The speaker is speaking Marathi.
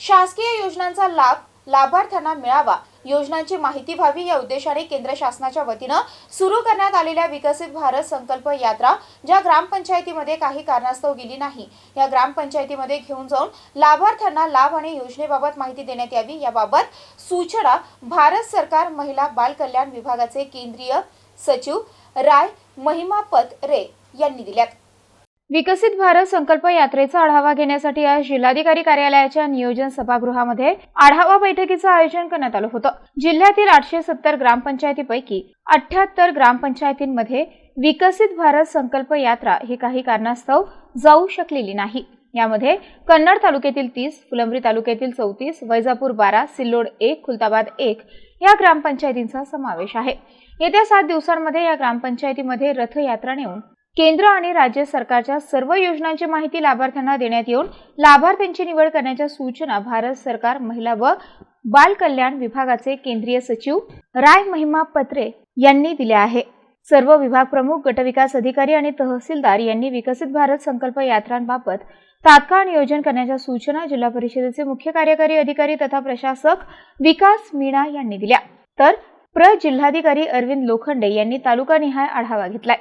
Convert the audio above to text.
शासकीय योजनांचा लाभ लाभार्थ्यांना मिळावा. योजनांची माहिती व्हावी या उद्देशाने केंद्र शासनाच्या वतीनं सुरू करण्यात आलेल्या विकसित भारत संकल्प यात्रा ज्या ग्रामपंचायतीमध्ये काही कारणास्तव गेली नाही या ग्रामपंचायतीमध्ये घेऊन जाऊन लाभार्थ्यांना लाभ आणि योजनेबाबत माहिती देण्यात यावी. याबाबत सूचना भारत सरकार महिला बाल कल्याण विभागाचे केंद्रीय सचिव राय महिमापत रे यांनी दिल्यात. विकसित भारत संकल्प यात्रेचा आढावा घेण्यासाठी आज जिल्हाधिकारी कार्यालयाच्या नियोजन सभागृहामध्ये आढावा बैठकीचं आयोजन करण्यात आलं होतं. जिल्ह्यातील आठशे सत्तर ग्रामपंचायतीपैकी अठ्याहत्तर ग्रामपंचायतींमध्ये विकसित भारत संकल्प यात्रा ही काही कारणास्तव जाऊ शकलेली नाही. यामध्ये कन्नड तालुक्यातील तीस फुलंब्री तालुक्यातील चौतीस वैजापूर बारा सिल्लोड एक खुलताबाद एक या ग्रामपंचायतींचा समावेश आहे. येत्या सात दिवसांमध्ये या ग्रामपंचायतीमध्ये रथयात्रा नेऊन केंद्र आणि राज्य सरकारच्या सर्व योजनांची माहिती लाभार्थ्यांना देण्यात येऊन लाभार्थ्यांची निवड करण्याच्या सूचना भारत सरकार महिला व बाल कल्याण विभागाचे केंद्रीय सचिव राय महिमा पत्रे यांनी दिल्या आहे. सर्व विभाग प्रमुख गटविकास अधिकारी आणि तहसीलदार यांनी विकसित भारत संकल्प यात्रांबाबत तात्काळ नियोजन करण्याच्या सूचना जिल्हा परिषदेचे मुख्य कार्यकारी अधिकारी तथा प्रशासक विकास मीणा यांनी दिल्या. तर प्र जिल्हाधिकारी अरविंद लोखंडे यांनी तालुकानिहाय आढावा घेतलाय.